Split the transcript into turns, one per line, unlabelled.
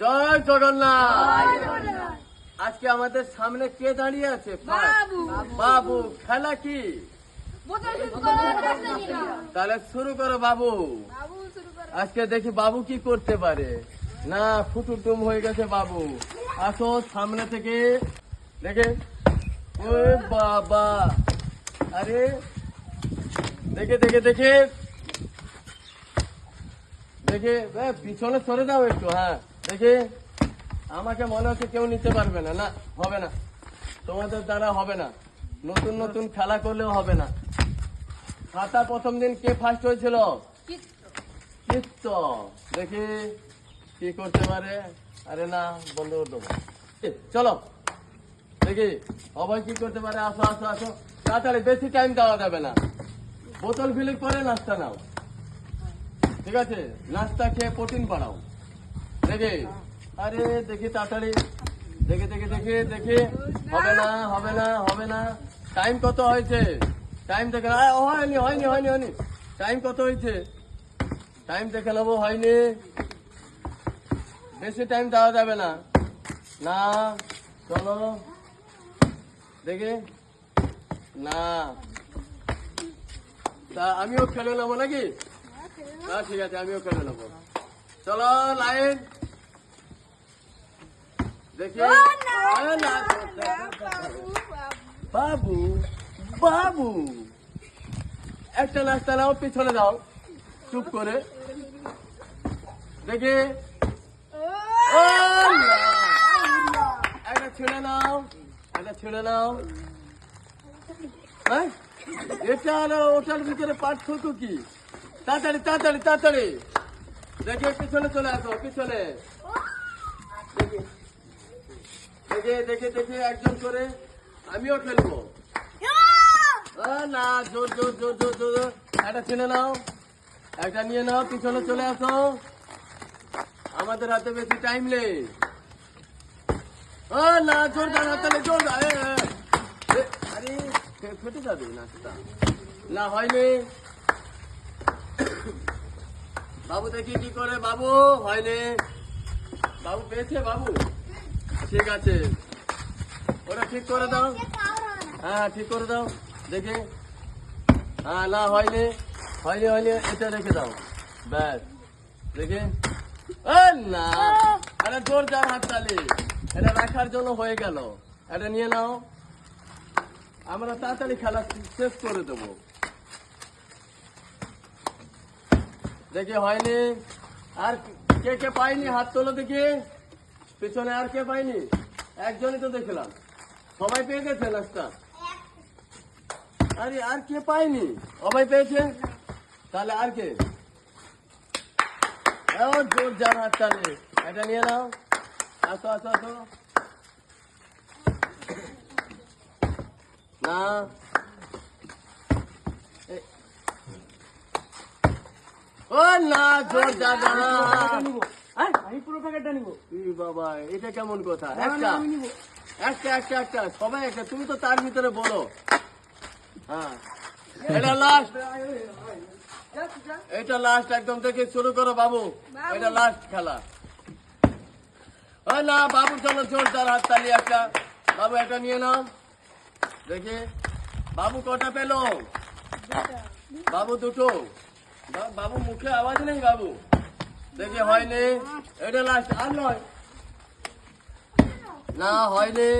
জয় জগন্নাথ। আজকে আমাদের সামনে কে দাঁড়িয়ে আছে?
বাবু।
খেলা কি? তাহলে শুরু করো বাবু। আজকে দেখি বাবু কি করতে পারে। না ফুটুটুম হয়ে গেছে বাবু। আসো সামনে থেকে। দেখে। ও বাবা। আরে। দেখে দেখে দেখে। দেখে পিছনে সরে দাও একটু হ্যাঁ। দেখে? আমাকে মনে হচ্ছে কেউ নিতে পারবে না। না, হবে না। তোমাদের দ্বারা হবে না। নতুন নতুন খেলা করলেও হবে না। খাতা প্রথম দিন কে ফার্স্ট হয়েছিল? চিত্ত। দেখি কি করতে পারে। আরে না, বন্ধ করে দেবো। চলো। দেখি সবাই কি করতে পারে? আসো আসো আসো। তাড়াতাড়ি, বেশি টাইম দেওয়া যাবে না। বোতল ফিলিং করে নাস্তা নাও। ঠিক আছে? নাস্তা খেয়ে প্রোটিন বাড়াও। দেখে? আরে দেখি তাড়াতাড়ি। দেখে দেখে দেখে দেখে। হবে না হবে না হবে না। টাইম কত হয়েছে? টাইম দেখে হয়নি হয়নি হয়নি হয়নি। টাইম কত হয়েছে? টাইম দেখে নেব হয়নি। বেশি টাইম দেওয়া যাবে না। না চলো। দেখে। না। তা আমিও খেলে নেব নাকি? হ্যাঁ ঠিক আছে আমিও খেলে নেব। চলো লাইন। না, বাবু বাবু। একটা নাস্তা নাও পিছনে দাও চুপ করে। দেখে। একটা ছেড়ে নাও একটা ছেড়ে নাও। হ্যাঁ? এটা আর ওটার ভিতরে পার্থক্য কি? তাড়াতাড়ি তাড়াতাড়ি তাড়াতাড়ি। দেখে পিছনে চলে আসো পিছনে। দেখে। দেখে দেখে দেখে একজন করে আমিও খেলব। না, জোর জোর জোর জোর জোর। একটা ছেলে নাও, একটা নিয়ে নাও, পিছনে চলে আসো। আমাদের হাতে বেশি টাইম নেই। না, জোর দাঁড়া তাহলে জোর, আরে ফেটে যাবে নাচটা না, হয়নি। বাবু দেখি কি করে, বাবু, হয়নি। বাবু পেয়েছে, বাবু। ঠিক আছে। ওটা ঠিক করে দাও। হ্যাঁ ঠিক করে দাও। দেখে। হ্যাঁ না হয়নি। হয়নি হয়নি, এটা রেখে দাও। ব্যাস। দেখে। না। আরে জোর যার হাত তালি এটা রাখার জন্য হয়ে গেল। এটা নিয়ে নাও। আমরা তাড়াতাড়ি খেলা শেষ করে দেবো। দেখে হয়নি। আর কে কে পাইনি হাত তোলো দেখি? পিছনে আর কে পাইনি? একজনই তো দেখলাম। সবাই পেয়ে গেছে নাস্তা আরে, আর কে পাইনি? সবাই পেয়েছে? তাহলে আর কে? জোর যার হাত তালে। এটা নিয়ে নাও। আসো আসো আসো। না। ও, না, জোর যা
আমি পুরো প্যাকেটটা নিবো।
বাবা এটা কেমন কথা? একটা একটা একটা একটা সবাই একটা তুমি তো তার ভিতরে বলো। হ্যাঁ। এটা লাস্ট এটা লাস্ট একদম থেকে শুরু করো বাবু। এটা লাস্ট খেলা। না বাবু চলো জোরদার হাত তালি একটা। বাবু এটা নিয়ে নাও। দেখি। বাবু কটা পেল? বাবু দুটো। বাবু মুখে আওয়াজ নেই বাবু? দেখি হয়নি এটা লাস্ট আর নয় না হয়নি